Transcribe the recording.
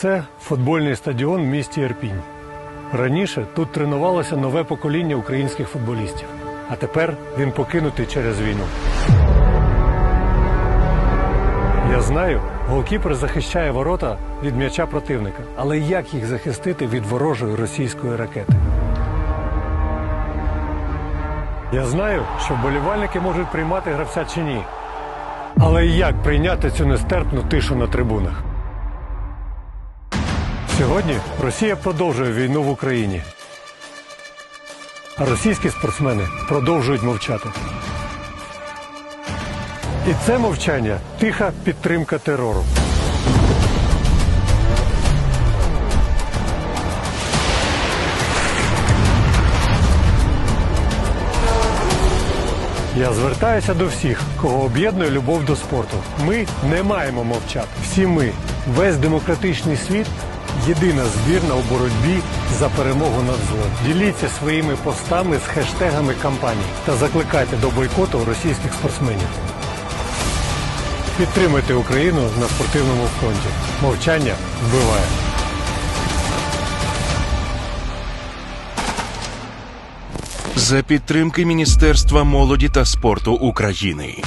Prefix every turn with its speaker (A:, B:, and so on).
A: Це футбольний стадіон в місті Ірпінь. Раніше тут тренувалося нове покоління українських футболістів, а тепер він покинутий через війну. Я знаю, голкіпер захищає ворота від м'яча противника, але як їх захистити від ворожої російської ракети? Я знаю, що вболівальники можуть приймати гравця чи ні. Але як прийняти цю нестерпну тишу на трибунах? Сьогодні Росія продовжує війну в Україні. А російські спортсмени продовжують мовчати. І це мовчання тиха підтримка терору. Я звертаюся до всіх, кого об'єднує любов до спорту. Ми не маємо мовчати. Всі ми, весь демократичний світ, єдина збірна у боротьбі за перемогу над злом. Діліться своїми постами з хештегами кампанії та закликайте до бойкоту російських спортсменів. Підтримуйте Україну на спортивному фронті. Мовчання вбиває.
B: за підтримки Міністерства молоді та спорту України.